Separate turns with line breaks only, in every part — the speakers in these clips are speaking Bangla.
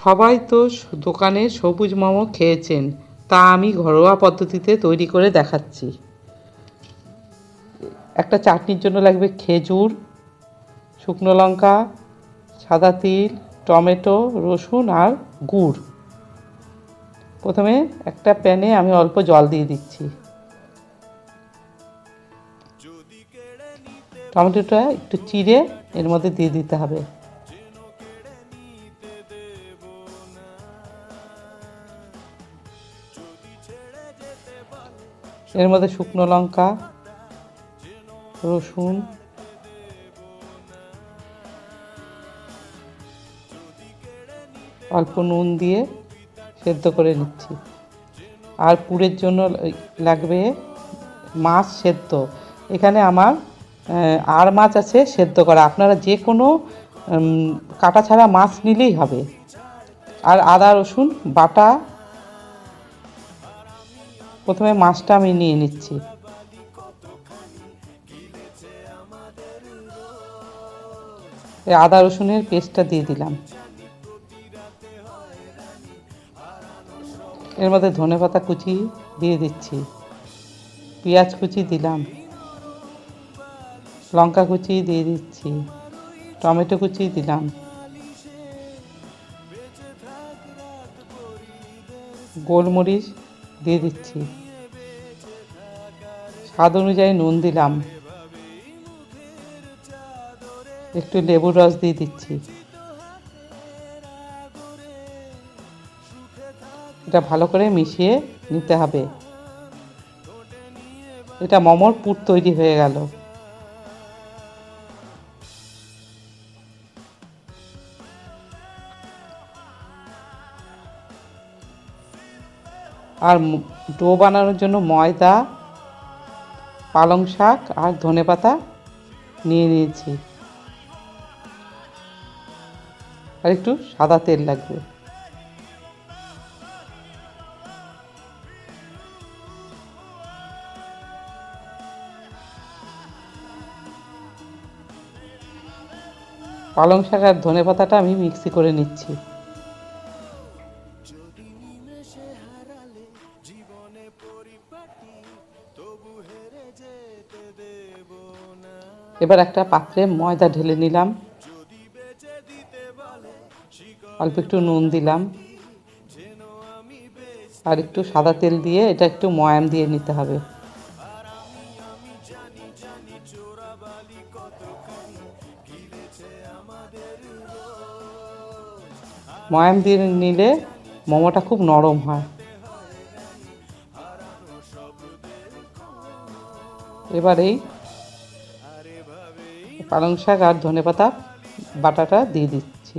সবাই তো দোকানে সবুজ মোমো খেয়েছেন, তা আমি ঘরোয়া পদ্ধতিতে তৈরি করে দেখাচ্ছি। একটা চাটনির জন্য লাগবে খেজুর, শুকনো লঙ্কা, সাদা তিল, টমেটো, রসুন আর গুড়। প্রথমে একটা প্যানে আমি অল্প জল দিয়ে দিচ্ছি। টমেটোটা একটু চিড়ে এর মধ্যে দিয়ে দিতে হবে। এর মধ্যে শুকনো লঙ্কা, রসুন, অল্প নুন দিয়ে সেদ্ধ করে নিচ্ছি। আর পুরের জন্য লাগবে মাছ সেদ্ধ। এখানে আমার আর মাছ আছে সেদ্ধ করা। আপনারা যে কোনো কাটা ছাড়া মাছ নিলেই হবে। আর আদা, রসুন, বাটা প্রথমে মাছটা আমি নিয়ে নিচ্ছি। আদা রসুনের পেস্টটা দিয়ে দিলাম। এর মধ্যে ধনে পাতা কুচি দিয়ে দিচ্ছি। পেঁয়াজ কুচি দিলাম। লঙ্কা কুচি দিয়ে দিচ্ছি। টমেটো কুচি দিলাম। গোলমরিচ দিয়ে দিচ্ছি। স্বাদ অনুযায়ী নুন দিলাম। একটু লেবুর রস দিয়ে দিচ্ছি। এটা ভালো করে মিশিয়ে নিতে হবে। এটা মোমোর পুর তৈরি হয়ে গেল। আর ডো বানানোর জন্য ময়দা, পালং শাক আর ধনেপাতা নিয়ে নিয়েছি। আর একটু সাদা তেল লাগবে। পালং শাক আর ধনে পাতাটা আমি মিক্সি করে নিচ্ছি। এবার একটা পাত্রে ময়দা ঢেলে নিলাম। অল্প একটু নুন দিলাম। আর একটু সাদা তেল দিয়ে এটা একটু ময়াম দিয়ে নিতে হবে। ময়াম দিয়ে নিলে মোমোটা খুব নরম হয়। এবার এই পালং শাক আর ধনেপাতা বাটাটা দিয়ে দিচ্ছি।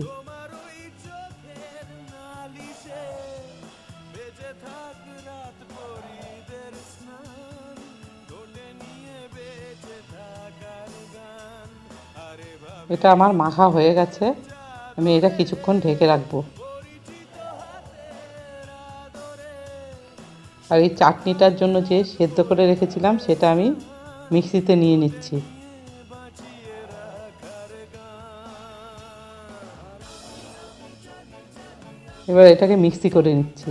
এটা আমার মাখা হয়ে গেছে, আমি এটা কিছুক্ষণ ঢেকে রাখব। আর এই চাটনিটার জন্য যে সেদ্ধ করে রেখেছিলাম, সেটা আমি মিক্সিতে নিয়ে নিচ্ছি। এবার এটাকে মিক্সি করে নিচ্ছি।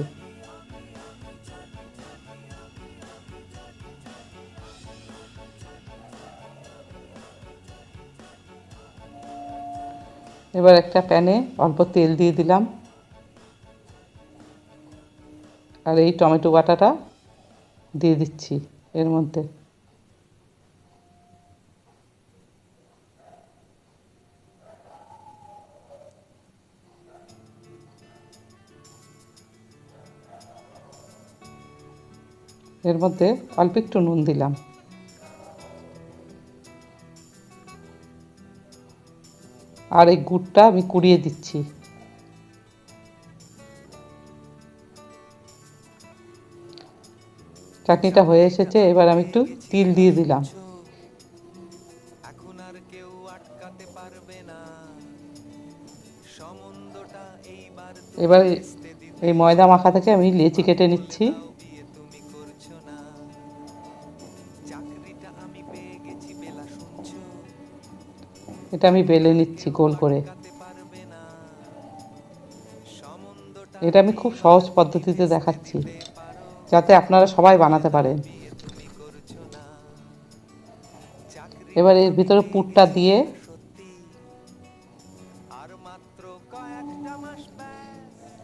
এবার একটা প্যানে অল্প তেল দিয়ে দিলাম। আর এই টমেটো বাটাটা দিয়ে দিচ্ছি এর মধ্যে। এর মধ্যে অল্প একটু নুন দিলাম। আর এই গুড়টা আমি কুড়িয়ে দিচ্ছি। চাটনিটা হয়ে এসেছে এবার আমি একটু তিল দিয়ে দিলাম। এবার এই ময়দা মাখা থেকে আমি লেচি কেটে নিচ্ছি। এটা আমি বেলে নিচ্ছি গোল করে। এটা আমি খুব সহজ পদ্ধতিতে দেখাচ্ছি যাতে আপনারা সবাই বানাতে পারেন। এবার এর ভিতরে পুরটা দিয়ে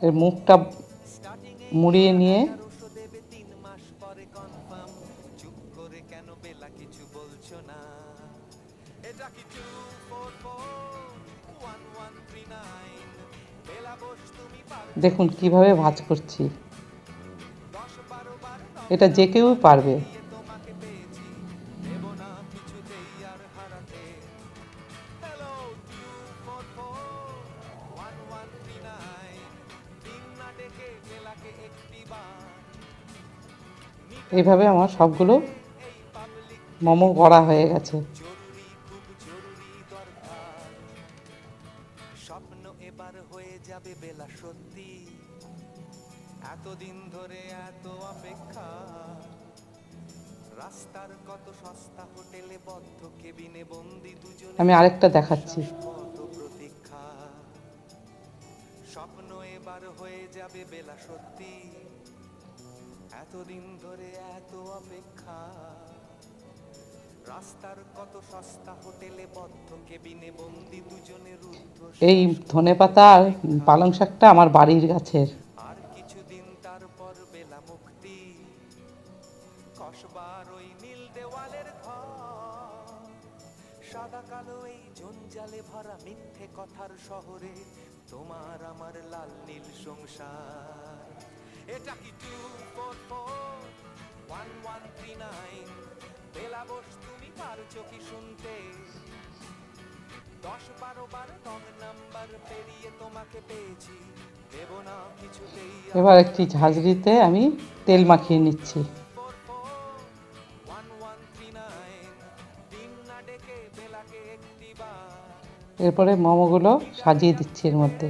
এর মুখটা মুড়িয়ে নিয়ে দেখুন কীভাবে ভাজ করছি। এটা যে কেউ পারবে। এইভাবে আমার সবগুলো মোমো করা হয়ে গেছে। আমি আরেকটা দেখাচ্ছি।
স্বপ্ন এবার হয়ে যাবে বেলা সত্যি। এতদিন ধরে এত অপেক্ষা। রাস্তার কত সস্তা হোটেলে বদ্ধ কেবিনে বন্দি দুজনে রুদ্ধ
এই ধনেপাতা আর পালং শাকটা আমার বাড়ির গাছের।
সাদা কালো এই জঞ্জালে ভরা মিথ্যে কথার শহরে তোমার আমার লাল নীল সংসার। এটা কি two four four one one three nine বেলা বস, তুমি পারছ কি শুনতে? দশ বারো বার রং নাম্বার পেরিয়ে তোমাকে পেয়েছি। দেব না কিছুতেই
এবার একটি ঝাঁঝরিতে আমি তেল মাখিয়ে নিচ্ছি। এরপরে মোমোগুলো সাজিয়ে দিচ্ছি এর মধ্যে।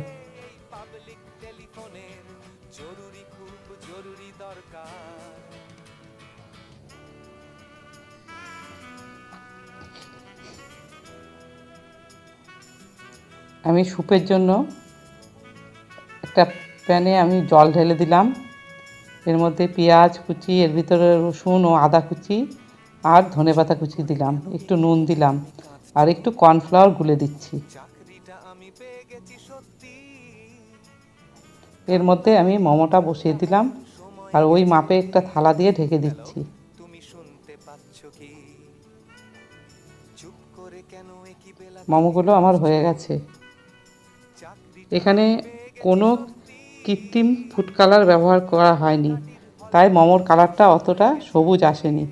আমি স্যুপের জন্য একটা প্যানে আমি জল ঢেলে দিলাম। এর মধ্যে পেঁয়াজ কুচি, এর ভিতরে রসুন ও আদা কুচি আর ধনেপাতা কুচি দিলাম। একটু নুন দিলাম। আর একটু কর্নফ্লাওয়ার গুলে দিচ্ছি। এর মধ্যে আমি মোমোটা বসিয়ে দিলাম আর ওই মাপে একটা থালা দিয়ে ঢেকে দিচ্ছি। মোমোগুলো আমার হয়ে গেছে। এখানে কোনো কৃত্রিম ফুড কালার ব্যবহার করা হয়নি। তাই মোমোর কালারটা অতটা সবুজ আসেনি।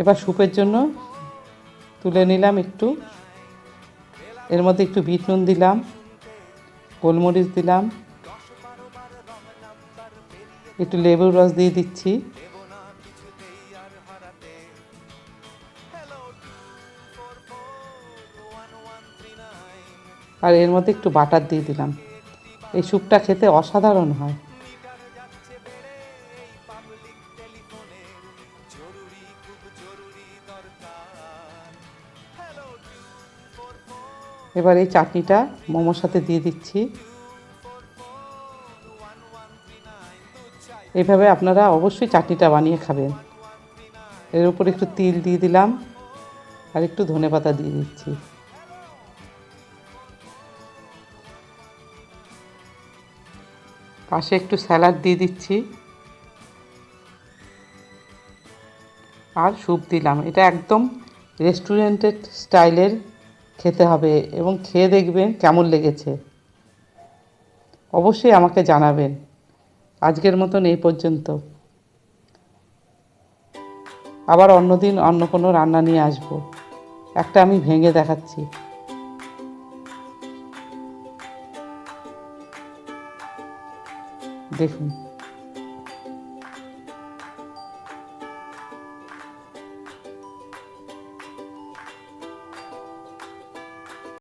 এবার স্যুপের জন্য তুলে নিলাম একটু। এর মধ্যে একটু বিট নুন দিলাম, গোলমরিচ দিলাম, একটু লেবুর রস দিয়ে দিচ্ছি।
আর
এর মধ্যে একটু বাটার দিয়ে দিলাম। এই স্যুপটা খেতে অসাধারণ হয়। এবার এই চাটনিটা মোমোর সাথে দিয়ে দিচ্ছি। এইভাবে আপনারা অবশ্যই চাটনিটা বানিয়ে খাবেন। এর উপর একটু তিল দিয়ে দিলাম আর একটু ধনেপাতা দিয়ে দিচ্ছি। পাশে একটু স্যালাড দিয়ে দিচ্ছি। আর স্যুপ দিলাম। এটা একদম রেস্টুরেন্টের স্টাইলের খেতে হবে এবং খেয়ে দেখবেন কেমন লেগেছে। অবশ্যই আমাকে জানাবেন। আজকের মতন এই পর্যন্ত। আবার অন্যদিন অন্য কোনো রান্না নিয়ে আসব। একটা আমি ভেঙে দেখাচ্ছি। দেখুন।